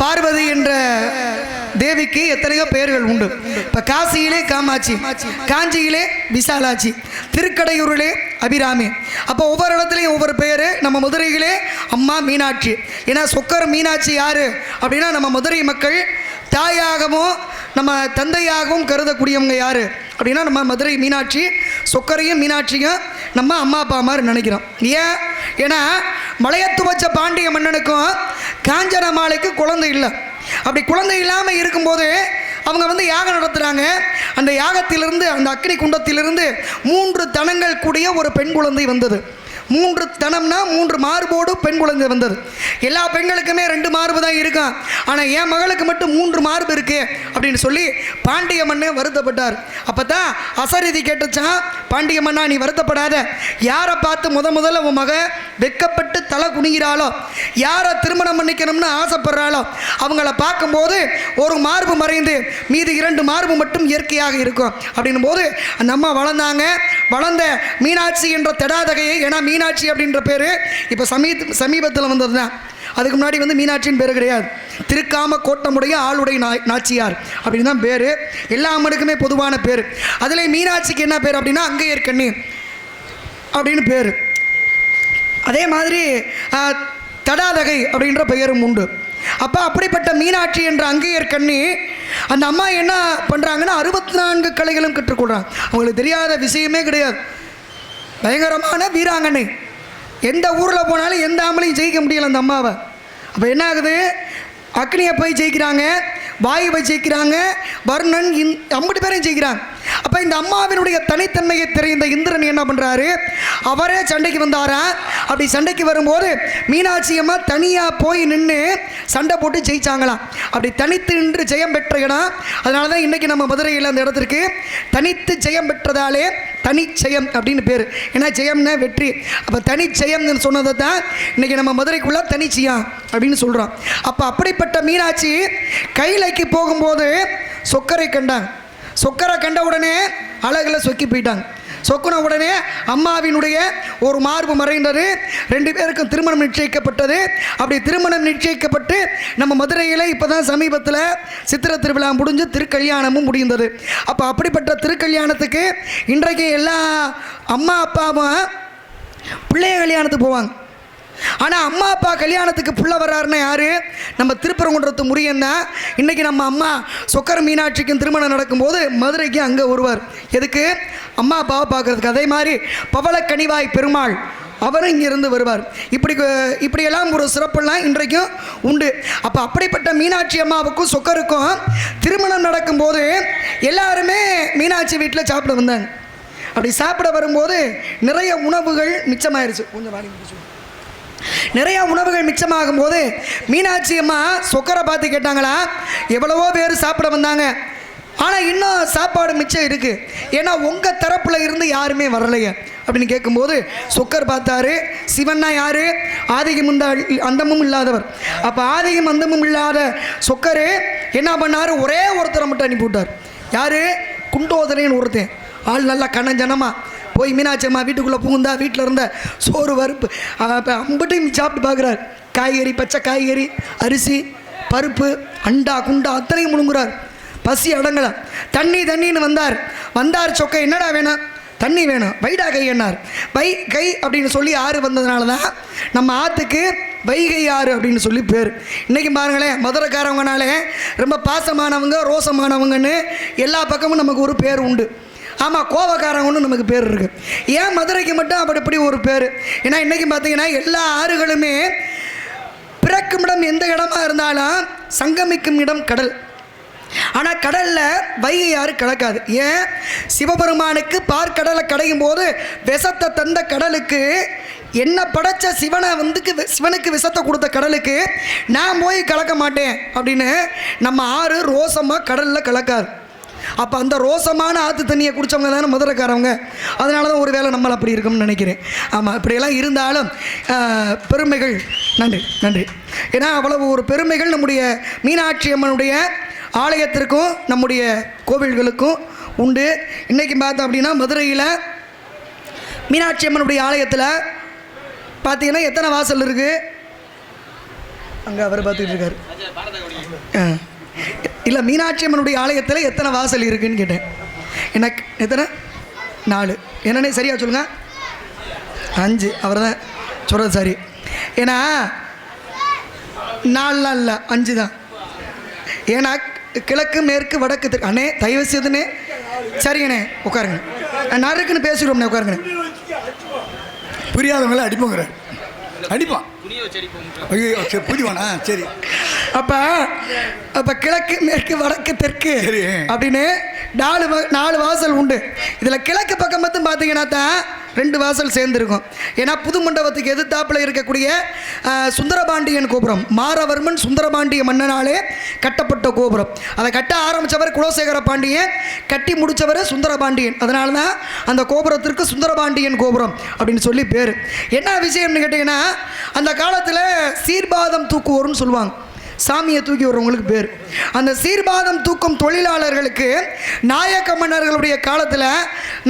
பார்வதி என்ற தேவிக்கு எத்தனையோ பெயர்கள் உண்டு. இப்போ காசியிலே காமாட்சி காஞ்சியிலே விசாலாட்சி திருக்கடையூரிலே அபிராமி. அப்போ ஒவ்வொரு இடத்துலையும் ஒவ்வொரு பேர் நம்ம மதுரையிலே அம்மா மீனாட்சி. ஏன்னா சொக்கர் மீனாட்சி யார்? அப்படின்னா நம்ம மதுரை மக்கள் தாயாகவும் நம்ம தந்தையாகவும் கருதக்கூடியவங்க யார்? அப்படின்னா நம்ம மதுரை மீனாட்சி சொக்கரையும் மீனாட்சியும் நம்ம அம்மா அப்பா மாதிரி நினைக்கிறோம். ஏன்? ஏன்னா மலையத்து வச்ச பாண்டிய மன்னனுக்கும் காஞ்சனமாலைக்கு குழந்தை இல்லை. அப்படி குழந்தை இல்லாமல் இருக்கும்போது அவங்க வந்து யாகம் நடத்துகிறாங்க அந்த யாகத்திலிருந்து அந்த அக்னி குண்டத்திலிருந்து மூன்று தனங்கள் கூடிய ஒரு பெண் குழந்தை வந்தது. மூன்று தனம்னா மூன்று மார்போடு பெண் குழந்தை வந்தது. எல்லா பெண்களுக்குமே ரெண்டு மார்பு தான் இருக்கும் ஆனால் என் மகளுக்கு மட்டும் மூன்று மார்பு இருக்கு அப்படின்னு சொல்லி பாண்டிய மன்னன் வருத்தப்பட்டார். அப்போ தான் அசரீதி கேட்டுச்சான் பாண்டிய மன்னா நீ வருத்தப்படாத. யாரை பார்த்து முத முதல்ல உன் மக வெக்கப்பட்டு தலை குனிகிறாளோ யாரை திருமணம் பண்ணிக்கணும்னு ஆசைப்படுறாளோ அவங்கள பார்க்கும்போது ஒரு மார்பு மறைந்து மீது இரண்டு மார்பு மட்டும் இயற்கையாக இருக்கும். அப்படின்னும் போது அந்த அம்மா வளர்ந்தாங்க. வளர்ந்த மீனாட்சி என்ற தெடாதகையை ஏன்னா மீன் மீனாட்சி அப்படின்ற பேர் இப்போ சமீ சமீபத்தில் வந்தது தான் அதுக்கு முன்னாடி வந்து மீனாட்சின்னு பேர் கிடையாது. திருக்காம கோட்டமுடைய ஆளுடைய நா நாச்சியார் அப்படின்னு தான் பேர். எல்லா அம்மனுக்குமே பொதுவான பேர். அதில் மீனாட்சிக்கு என்ன பேர் அப்படின்னா அங்கையர் கண்ணி அப்படின்னு பேர். அதே மாதிரி தடாதகை அப்படின்ற பெயரும் உண்டு. அப்போ அப்படிப்பட்ட மீனாட்சி என்ற அங்கையர் கண்ணி அந்த அம்மா என்ன பண்ணுறாங்கன்னா அறுபத்தி நான்கு கலைகளும் கற்றுக்கொள்கிறாங்க அவங்களுக்கு தெரியாத விஷயமே கிடையாது. பயங்கரமான வீராங்கனை. எந்த ஊரில் போனாலும் எந்த ஆம்பளையும் ஜெயிக்க முடியல அந்த அம்மாவை. அப்போ என்ன ஆகுது? அக்னியை போய் ஜெயிக்கிறாங்க வாயுவை ஜெயிக்கிறாங்க வர்ணன் இந் அம்பட்டு பேரையும் ஜெயிக்கிறாங்க. அப்போ இந்த அம்மாவினுடைய தனித்தன்மையை தெரிந்த இந்திரன் என்ன பண்ணுறாரு அவரே சண்டைக்கு வந்தாரா? அப்படி சண்டைக்கு வரும்போது மீனாட்சி அம்மா தனியாக போய் நின்று சண்டை போட்டு ஜெயிச்சாங்களாம் அப்படி தனித்து நின்று ஜெயம் பெற்ற இடம். அதனால தான் இன்றைக்கி நம்ம மதுரையில் அந்த இடத்திற்கு தனித்து ஜெயம் பெற்றதாலே தனிச்செயம் அப்படின்னு பேர். ஏன்னா ஜெயம்னா வெற்றி. அப்போ தனிச்செயம்னு சொன்னதை தான் இன்றைக்கி நம்ம மதுரைக்குள்ளே தனிச்சியம் அப்படின்னு சொல்கிறோம் அப்போ அப்படிப்பட்ட மீனாட்சி கைலைக்கு போகும்போது சொக்கரை கண்டாங்க. சொக்கரை கண்ட உடனே அழகில் சொக்கி போயிட்டாங்க. சொக்குன உடனே அம்மாவினுடைய ஒரு மார்பு மறைந்தது. ரெண்டு பேருக்கும் திருமணம் நிச்சயிக்கப்பட்டது. அப்படி திருமணம் நிச்சயிக்கப்பட்டு நம்ம மதுரையில் இப்போ தான் சமீபத்தில் சித்திரை திருவிழா முடிஞ்சு திருக்கல்யாணமும் முடிந்தது. அப்போ அப்படிப்பட்ட திருக்கல்யாணத்துக்கு இன்றைக்கு எல்லா அம்மா அப்பாவும் பிள்ளைய கல்யாணத்துக்கு போவாங்க. ஆனால் அம்மா அப்பா கல்யாணத்துக்கு புள்ள வர்றாருன்னா யார்? நம்ம திருப்பரங்குன்றத்து முருகன் தான். இன்றைக்கி நம்ம அம்மா சொக்கர மீனாட்சிக்கும் திருமணம் நடக்கும்போது மதுரைக்கு அங்கே வருவார். எதுக்கு? அம்மா அப்பாவை பார்க்கறதுக்கு. அதே மாதிரி பவளக்கனிவாய் பெருமாள் அவரும் இங்கிருந்து வருவார். இப்படி இப்படியெல்லாம் ஒரு சிறப்பெல்லாம் இன்றைக்கும் உண்டு. அப்போ அப்படிப்பட்ட மீனாட்சி அம்மாவுக்கும் சொக்கருக்கும் திருமணம் நடக்கும்போது எல்லாருமே மீனாட்சி வீட்டில் சாப்பிட வந்தாங்க. அப்படி சாப்பிட வரும்போது நிறைய உணவுகள் மிச்சமாயிருச்சு. கொஞ்சம் வாடி முடிச்சு நிறையா உணவுகள் மிச்சமாகும் போது மீனாட்சி அம்மா சொக்கரை பார்த்து கேட்டாங்களா எவ்வளவோ பேர் சாப்பிட வந்தாங்க. ஆனால் இன்னும் சாப்பாடு மிச்சம் இருக்குது ஏன்னா உங்கள் தரப்பில் இருந்து யாருமே வரலையே. அப்படின்னு கேட்கும்போது சொக்கர் பார்த்தாரு சிவன்னா யார்? ஆதிகம் இந்த அந்தமும் இல்லாதவர். அப்போ ஆதிகம் அந்தமும் இல்லாத சொக்கரு என்ன பண்ணார்? ஒரே ஒருத்தரை மட்டும் அனுப்பிவிட்டார் யார்? குண்டோதரன் ஒருத்தன். ஆள் நல்லா கண்ணஞ்சனமா போய் மீனாட்சி அம்மா வீட்டுக்குள்ளே புகுந்தா வீட்டில் இருந்த சோறு வறுப்பு. இப்போ அம்பட்டையும் சாப்பிட்டு பார்க்குறாரு காய்கறி பச்சை காய்கறி அரிசி பருப்பு அண்டா குண்டா அத்தனையும் முழுங்குறார் பசி அடங்கலை. தண்ணி தண்ணின்னு வந்தார். வந்தார் சொக்க என்னடா வேணும்? தண்ணி வேணும். வைடா கை என்னார்? வை கை அப்படின்னு சொல்லி ஆறு வந்ததுனால தான் நம்ம ஆற்றுக்கு வைகை ஆறு அப்படின்னு சொல்லி பேர். இன்றைக்கி பாருங்களேன் மதுரைக்காரவங்கனாலே ரொம்ப பாசமானவங்க ரோசமானவங்கன்னு எல்லா பக்கமும் நமக்கு ஒரு பேர் உண்டு. ஆமாம் கோவக்காரங்கன்னு நமக்கு பேர் இருக்குது ஏன் மதுரைக்கு மட்டும் அப்படி இப்படி ஒரு பேர்? ஏன்னா இன்றைக்கி பார்த்தீங்கன்னா எல்லா ஆறுகளுமே பிறக்கும் இடம் எந்த இடமா இருந்தாலும் சங்கமிக்கும் இடம் கடல். ஆனால் கடலில் வைகை ஆறு கலக்காது. ஏன்? சிவபெருமானுக்கு பார்க்கடலை கடையும் போது விஷத்தை தந்த கடலுக்கு என்ன படைச்ச சிவனை வந்துக்கு வி- சிவனுக்கு விஷத்தை கொடுத்த கடலுக்கு நான் போய் கலக்க மாட்டேன் அப்படின்னு நம்ம ஆறு ரோசமாக கடலில் கலக்காது. அப்போ அந்த ரோசமான ஆற்று தண்ணியை குடித்தவங்க தானே மதுரைக்காரவங்க? அதனால தான் ஒரு வேளை நம்மள அப்படி இருக்கும்னு நினைக்கிறேன். ஆமாம் இப்படியெல்லாம் இருந்தாலும் பெருமைகள் நன்றி நன்றி. ஏன்னா அவ்வளவு ஒரு பெருமைகள் நம்முடைய மீனாட்சி அம்மனுடைய ஆலயத்திற்கும் நம்முடைய கோவில்களுக்கும் உண்டு. இன்றைக்கி பார்த்தோம் அப்படின்னா மதுரையில் மீனாட்சி அம்மனுடைய ஆலயத்தில் பார்த்தீங்கன்னா எத்தனை வாசல் இருக்குது அங்கே அவர் பார்த்துக்கிட்டு இருக்காரு. ஆ. இல்லை மீனாட்சி அம்மனுடைய ஆலயத்தில் எத்தனை வாசல் இருக்குன்னு கேட்டேன். எனக்கு எத்தனை? நாலு. என்னன்னே சரியா சொல்லுங்க. அஞ்சு. அவர் தான் சொல்கிறது சரி. ஏன்னா நாலுலாம் இல்லை அஞ்சு தான் ஏன்னா கிழக்கு மேற்கு வடக்கு தெற்கு அண்ணே தயவு செய்துண்ணே சரிங்கண்ணே உட்காருங்க. நறுக்குன்னு பேசிடுவோம்ண்ணே உட்காருங்கண்ணே. புரியாதவங்கள அடிப்போங்கிற. அடிப்பான். ஐயோ சரி புரிவானா சரி. அப்போ அப்போ கிழக்கு மேற்கு வடக்கு தெற்கு. அப்படின்னு நாலு வ- நாலு வாசல் உண்டு. இதில் கிழக்கு பக்கம் மட்டும் பார்த்தீங்கன்னா தான் ரெண்டு வாசல் சேர்ந்துருக்கும். ஏன்னா புது மண்டபத்துக்கு எதிர்த்தாப்புல இருக்கக்கூடிய சுந்தரபாண்டியன் கோபுரம் மாரவர்மன் சுந்தரபாண்டிய மன்னனாலே கட்டப்பட்ட கோபுரம். அதை கட்ட ஆரம்பித்தவர் குலசேகர பாண்டியன் கட்டி முடித்தவர் சுந்தரபாண்டியன். அதனால தான் அந்த கோபுரத்திற்கு சுந்தரபாண்டியன் கோபுரம் அப்படின்னு சொல்லி பேர். என்ன விஷயம்னு கேட்டிங்கன்னா அந்த காலத்தில் சீர்பாதம் தூக்குவோர்னு சொல்லுவாங்க. சாமியை தூக்கி வர்றவங்களுக்கு பேர். அந்த சீர்பாதம் தூக்கும் தொழிலாளர்களுக்கு நாயக்க மன்னர்களுடைய காலத்தில்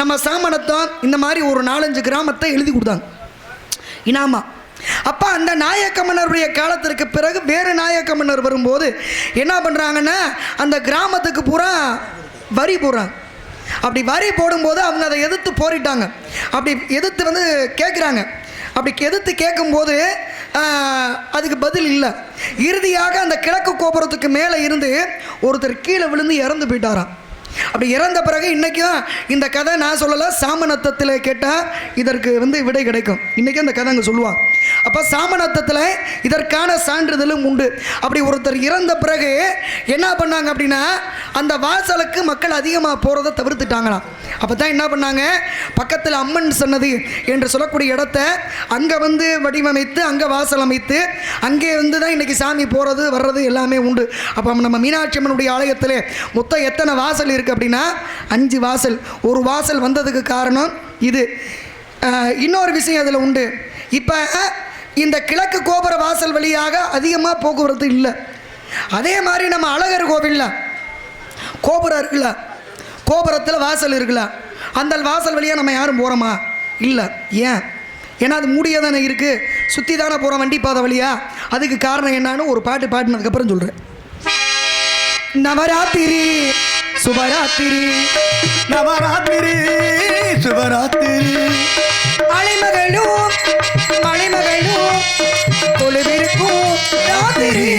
நம்ம சாமணத்தை இந்த மாதிரி ஒரு நாலஞ்சு கிராமத்தை எழுதி கொடுத்தாங்க. இனாமா. அப்போ அந்த நாயக்க மன்னருடைய காலத்திற்கு பிறகு வேறு நாயக்க மன்னர் வரும்போது என்ன பண்ணுறாங்கன்னா அந்த கிராமத்துக்கு பூரா வரி போடுறாங்க. அப்படி வரி போடும்போது அவங்க அதை எதிர்த்து போரிட்டாங்க. அப்படி எதிர்த்து வந்து கேட்குறாங்க அப்படி எதிர்த்து கேட்கும்போது அதுக்கு பதில் இல்லை. இறுதியாக அந்த கிழக்கு கோபுரத்துக்கு மேலே இருந்து ஒருத்தர் கீழே விழுந்து இறந்து போயிட்டாராம். அப்படி இறந்த பிறகு இன்றைக்கும் இந்த கதை நான் சொல்லலை சாமநத்தத்தில் கேட்டால் இதற்கு வந்து விடை கிடைக்கும். இன்றைக்கும் அந்த கதை அங்கே சொல்லுவாங்க. அப்போ சாமநத்தத்தில் இதற்கான சான்றிதழும் உண்டு. அப்படி ஒருத்தர் இறந்த பிறகு என்ன பண்ணாங்க அப்படின்னா அந்த வாசலுக்கு மக்கள் அதிகமாக போகிறத தவிர்த்துட்டாங்களாம். அப்போ தான் என்ன பண்ணாங்க பக்கத்தில் அம்மன் சன்னதி என்று சொல்லக்கூடிய இடத்த அங்கே வந்து வடிவமைத்து அங்கே வாசல் அமைத்து அங்கே வந்து தான் இன்றைக்கி சாமி போகிறது வர்றது எல்லாமே உண்டு. அப்போ நம்ம மீனாட்சி அம்மனுடைய ஆலயத்தில் மொத்தம் எத்தனை வாசல் இருக்குது அப்படின்னா அஞ்சு வாசல். ஒரு வாசல் வந்ததுக்கு காரணம் இது. இன்னொரு விஷயம் அதில் உண்டு. இப்போ இந்த கிழக்கு கோபுர வாசல் வழியாக அதிகமாக போக்குவரத்து இல்லை. அதே மாதிரி நம்ம அழகர் கோவிலில் கோபுரம் இருக்குல்ல. கோபுரத்தில் வாசல் இருக்குல்ல. அந்த வாசல் வழியாக நம்ம யாரும் போகிறோமா இல்லை. ஏன்? ஏன்னா அது மூடியே தானே இருக்குது சுற்றி தானே போகிறோம் வண்டி பாதை வழியா. அதுக்கு காரணம் என்னான்னு ஒரு பாட்டு பாடினதுக்கப்புறம் சொல்கிறேன் நவராத்திரி. சுபராத்திரி நவராத்திரி சிவராத்திரி. அலைமகளும் மலைமகளும் தொழுவிருக்கும் ராத்திரி.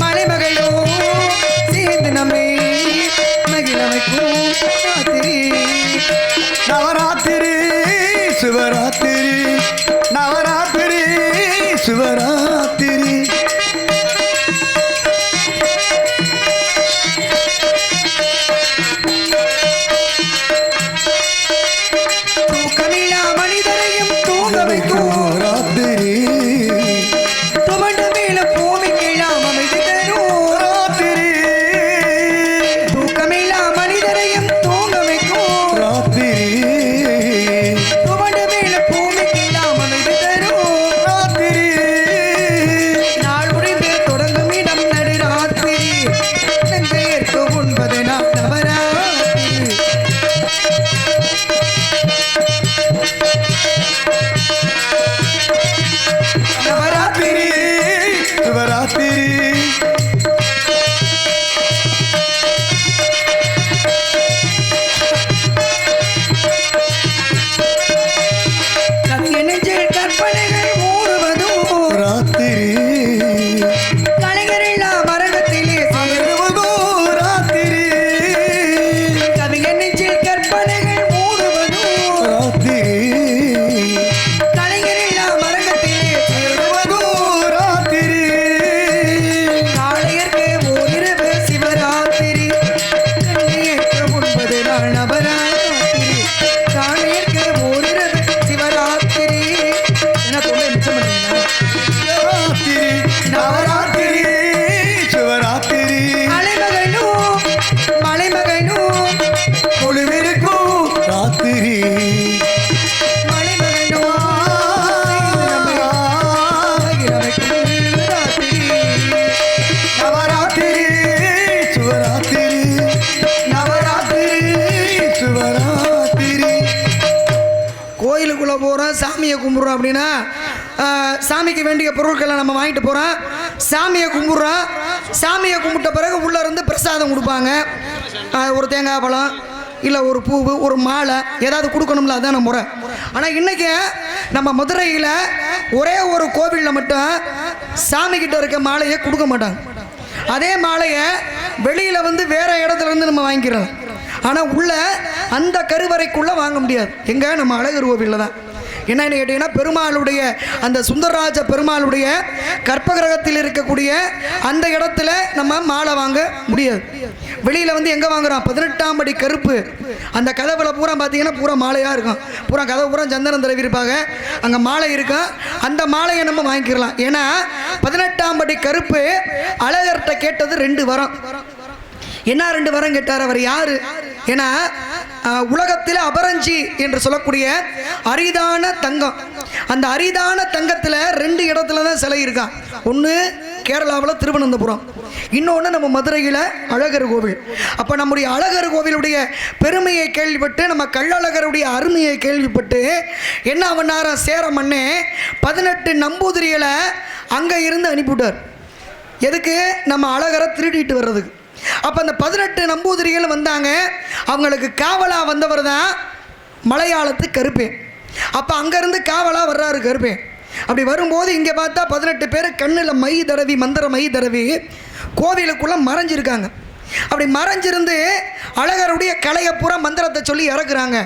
மலைமகளும் சேர்ந்து நம்மை மகிழ வைக்கும் ராத்திரி. நவராத்திரி சிவராத்திரி நவராத்திரி சிவராத்திரி சாமியை கும்பிட்றோம் அப்படின்னா சாமிக்கு வேண்டிய பொருட்களை நம்ம வாங்கிட்டு போகிறோம் சாமியை கும்பிட்றோம். சாமியை கும்பிட்ட பிறகு உள்ளே இருந்து பிரசாதம் கொடுப்பாங்க. ஒரு தேங்காய் பழம் இல்லை ஒரு பூவு ஒரு மாலை ஏதாவது கொடுக்கணும்ல அதான முறை. ஆனால் இன்றைக்கி நம்ம மதுரையில் ஒரே ஒரு கோவிலில் மட்டும் சாமிக்கிட்ட இருக்க மாலையை கொடுக்க மாட்டாங்க. அதே மாலையை வெளியில் வந்து வேற இடத்துல இருந்து நம்ம வாங்கிக்கிறோம். ஆனால் உள்ள அந்த கருவறைக்குள்ளே வாங்க முடியாது. எங்கே? நம்ம அழகர் கோவிலில் தான். என்னன்னு கேட்டிங்கன்னா பெருமாளுடைய அந்த சுந்தரராஜ பெருமாளுடைய கற்பகிரகத்தில் இருக்கக்கூடிய அந்த இடத்துல நம்ம மாலை வாங்க முடியாது. வெளியில் வந்து எங்கே வாங்குறோம் பதினெட்டாம் படி கருப்பு. அந்த கதவுல பூரா பார்த்தீங்கன்னா பூரா மாலையாக இருக்கும். பூரா கதவு பூரா சந்தனம் தடவி இருப்பாங்க. அங்கே மாலை இருக்கும் அந்த மாலையை நம்ம வாங்கிக்கிறலாம் ஏன்னா பதினெட்டாம் படி கருப்பு அழகர்கிட்ட கேட்டது ரெண்டு வரம். என்ன ரெண்டு வரம் கேட்டார்? அவர் யார்? ஏன்னா உலகத்தில் அபரஞ்சி என்று சொல்லக்கூடிய அரிதான தங்கம். அந்த அரிதான தங்கத்தில் ரெண்டு இடத்துல தான் சிலை இருக்கான் ஒன்று கேரளாவில் திருவனந்தபுரம். இன்னொன்று நம்ம மதுரையில் அழகர் கோவில். அப்போ நம்முடைய அழகர் கோவிலுடைய பெருமையை கேள்விப்பட்டு நம்ம கள்ளழகருடைய அருமையை கேள்விப்பட்டு என்ன பண்ணாரா சேர மண்ணே பதினெட்டு நம்பூதிரிகளை அங்கே இருந்து அனுப்பிவிட்டார். எதுக்கு? நம்ம அழகரை திருடிட்டு வர்றதுக்கு. அப்போ அந்த பதினெட்டு நம்பூதிரிகள் வந்தாங்க. அவங்களுக்கு காவலாக வந்தவர் தான் மலையாளத்து கருப்பேன் அப்போ அங்கேருந்து காவலாக வர்றாரு கருப்பேன் அப்படி வரும்போது இங்கே பார்த்தா பதினெட்டு பேர் கண்ணில் மை தடவி மந்திர மை தடவி கோவிலுக்குள்ளே மறைஞ்சிருக்காங்க. அப்படி மறைஞ்சிருந்து அழகருடைய கலையை பூரா மந்திரத்தை சொல்லி இறக்குறாங்க.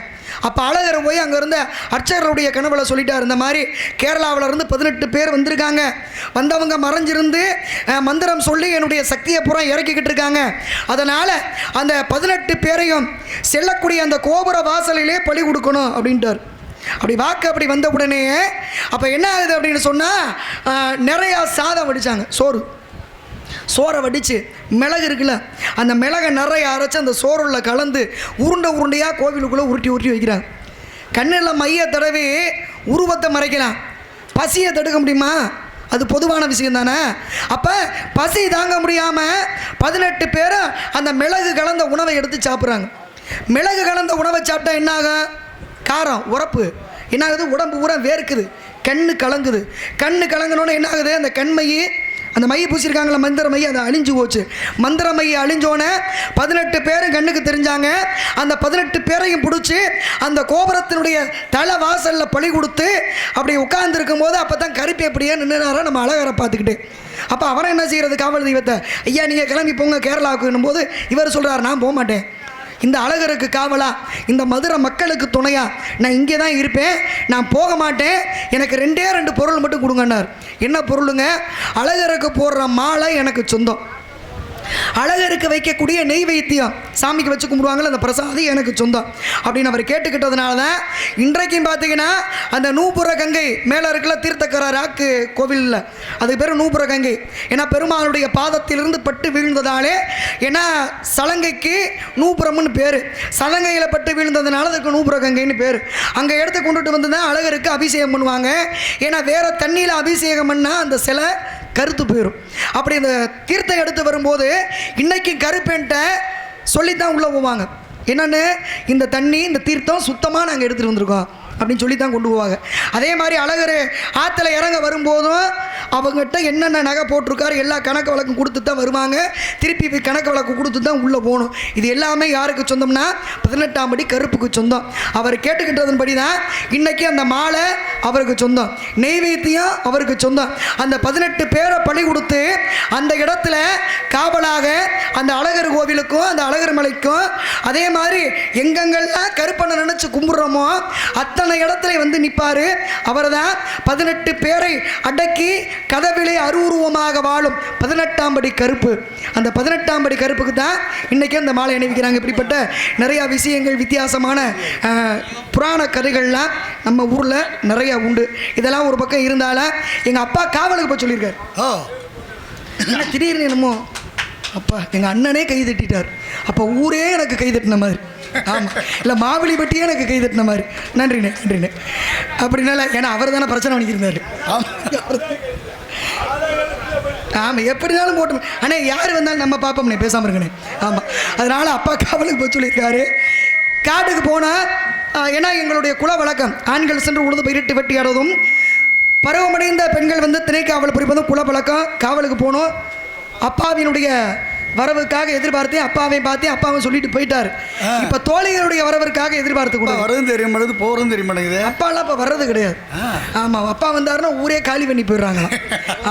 அப்போ அழகர் போய் அங்கே இருந்த அர்ச்சகருடைய கனவுல சொல்லிட்டார் இந்த மாதிரி கேரளாவில் இருந்து பதினெட்டு பேர் வந்திருக்காங்க. வந்தவங்க மறைஞ்சிருந்து மந்திரம் சொல்லி என்னுடைய சக்தியை பூரா இறக்கிக்கிட்டு இருக்காங்க. அதனால் அந்த பதினெட்டு பேரையும் செல்லக்கூடிய அந்த கோபுர வாசலிலே பலி கொடுக்கணும் அப்படின்ட்டார். அப்படி வாக்கு அப்படி வந்த உடனே அப்போ என்ன ஆகுது அப்படின்னு சொன்னால் நிறையா சாதம் வடித்தாங்க சோறு. சோறை வடித்து மிளகு இருக்குல்ல அந்த மிளகை நிறைய அரைச்சி அந்த சோறுள்ள கலந்து உருண்டை உருண்டையாக கோவிலுக்குள்ளே உருட்டி உருட்டி வைக்கிறாங்க கண்ணில் மைய தடவி உருவத்தை மறைக்கலாம். பசியை தடுக்க முடியுமா? அது பொதுவான விஷயம் தானே. அப்போ பசி தாங்க முடியாமல் பதினெட்டு பேரும் அந்த மிளகு கலந்த உணவை எடுத்து சாப்பிட்றாங்க. மிளகு கலந்த உணவை சாப்பிட்டா என்ன ஆகும் காரம் உரப்பு. என்ன ஆகுது உடம்பு பூரா வேர்க்குது. கண்ணு கலங்குது. கண்ணு கலங்கினோன்னு என்ன ஆகுது அந்த கண்மையை அந்த மைய பூசியிருக்காங்களே மந்திர மை அது அழிஞ்சு போச்சு. மந்திர மை அழிஞ்சோன்னே பதினெட்டு பேரும் கண்ணுக்கு தெரிஞ்சாங்க. அந்த பதினெட்டு பேரையும் பிடிச்சி அந்த கோபுரத்தினுடைய தலை வாசலில் பழி கொடுத்து அப்படி உட்கார்ந்துருக்கும் போது அப்போ தான் கருப்பு எப்படியே நின்றுனாரோ நம்ம அழகரை பார்த்துக்கிட்டு. அப்போ அவரை என்ன செய்கிறது காவல் தெய்வத்தை? ஐயா நீங்கள் கிளம்பி போங்க கேரளாவுக்குன்னும் போது இவர் சொல்கிறார் நான் போக மாட்டேன் இந்த அழகருக்கு காவலா? இந்த மதுரை மக்களுக்கு துணையா? நான் இங்கே தான் இருப்பேன். நான் போக மாட்டேன். எனக்கு ரெண்டே ரெண்டு பொருள் மட்டும் கொடுங்கன்னார். என்ன பொருளுங்க? அழகருக்கு போடுற மாலை எனக்கு சொந்தம். அழகருக்கு வைக்கக்கூடிய நெய் வைத்தியம். சாமிக்கு வச்சு கும்பிடுவாங்கல்ல அந்த பிரசாதம் எனக்கு சொந்தம். அப்படின்னு அவர் கேட்டுக்கிட்டதுனால தான் இன்றைக்கும் பார்த்தீங்கன்னா அந்த நூபுர கங்கை மேலே இருக்கல தீர்த்தக்கர ராக்கு கோவிலில். அதுக்கு பேர் நூபுர கங்கை. ஏன்னா பெருமாளுடைய பாதத்திலிருந்து பட்டு வீழ்ந்ததாலே ஏன்னா சலங்கைக்கு நூபுரம்னு பேர். சலங்கையில் பட்டு வீழ்ந்ததுனால அதுக்கு நூபுர கங்கைன்னு பேர். அங்கே எடுத்து கொண்டுட்டு வந்து தான் அழகருக்கு அபிஷேகம் பண்ணுவாங்க. ஏன்னா வேறு தண்ணியில் அபிஷேகம் பண்ணால் அந்த சிலை கருத்து போயிடும் அப்படி இந்த தீர்த்தம் எடுத்து வரும்போது இன்னைக்கு கருப்பேன்ட்ட சொல்லித்தான் உள்ளே போவாங்க. என்னென்னு? இந்த தண்ணி இந்த தீர்த்தம் சுத்தமாக நாங்கள் எடுத்துகிட்டு வந்திருக்கோம். அப்படின்னு சொல்லி தான் கொண்டு போவாங்க. அதே மாதிரி அழகர் ஆற்றுல இறங்க வரும்போதும் அவங்ககிட்ட என்னென்ன நகை போட்டிருக்காரு எல்லா கணக்கு வழக்கும் கொடுத்து தான் வருவாங்க. திருப்பி போய் கணக்கு வழக்கு கொடுத்து தான் உள்ளே போகணும். இது எல்லாமே யாருக்கு சொந்தம்னா பதினெட்டாம் படி கருப்புக்கு சொந்தம். அவர் கேட்டுக்கிட்டதன்படி தான் இன்னைக்கு அந்த மாலை அவருக்கு சொந்தம். நெய்வேத்தியம் அவருக்கு சொந்தம். அந்த பதினெட்டு பேரை பழி கொடுத்து அந்த இடத்துல காவலாக அந்த அழகர் கோவிலுக்கும் அந்த அழகர் மலைக்கும் அதே மாதிரி எங்கெங்கெல்லாம் கருப்பனை நினச்சி கும்பிட்றோமோ அத்தனை இடத்துல வந்து நிற்பார் அவர் தான் பதினெட்டு பேரை அடக்கி கதவிலே அருவுருவமாக வாழும் பதினெட்டாம் படி கருப்பு. அந்த பதினெட்டாம் படி கருப்புக்கு தான் இன்றைக்கி அந்த மாலை அணிவிக்கிறாங்க. இப்படிப்பட்ட நிறையா விஷயங்கள் வித்தியாசமான புராண கதைகள்லாம் நம்ம ஊரில் நிறையா உண்டு. இதெல்லாம் ஒரு பக்கம் இருந்தாலும் எங்கள் அப்பா காவலுக்கு போய் சொல்லியிருக்காரு. ஓ திடீர்னு என்னமோ அப்பா எங்கள் அண்ணனே கை தட்டிட்டார். அப்போ ஊரே எனக்கு கை தட்டின மாதிரி. ஆமாம் இல்லை மாவிலி எனக்கு கை தட்டின மாதிரி. நன்றிண்ணே நன்றிண்ணே. அப்படின்னால ஏன்னா அவர் தானே பிரச்சனை பண்ணிக்கிருந்தார். ஆமாம் எப்படினாலும் போட்டு அண்ணே யார் வந்தாலும் நம்ம பார்ப்போம்னே பேசாமல் இருக்கண்ணே ஆமாம் அதனால் அப்பா காவலுக்கு போய் சொல்லியிருக்காரு. காட்டுக்கு போனால் ஏன்னா எங்களுடைய குல வழக்கம் ஆண்கள் சென்று உழுது பயிரிட்டு வெட்டியாடுவதும் பருவமடைந்த பெண்கள் வந்து திணைக்காவல் புரிப்பதும் குல வழக்கம். காவலுக்கு போனோம். அப்பாவினுடைய வரவுக்காக எதிர்பார்த்தேன் அப்பாவையும் பார்த்தேன் அப்பாவும் சொல்லிட்டு போயிட்டார். இப்போ தோழிகளுடைய வரவிற்காக எதிர்பார்த்து கூட வரதும் தெரிய மாட்டேங்குது போகிறதும் தெரிய மாட்டேங்குது. அப்பாலாம் இப்போ வர்றது கிடையாது. ஆமாம் அப்பா வந்தாருன்னா ஊரே காலி பண்ணி போயிடுறாங்க.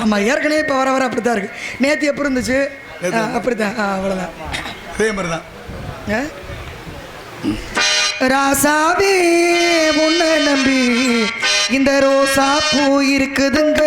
ஆமாம் ஏற்கனவே இப்போ வர வர அப்படி தான் இருக்குது நேற்று எப்படி இருந்துச்சு? அப்படி தான் அவ்வளோதான் அதே மாதிரிதான். ராசாவே உன்னை நம்பி இந்த ரோசா பூ இருக்குதுங்க.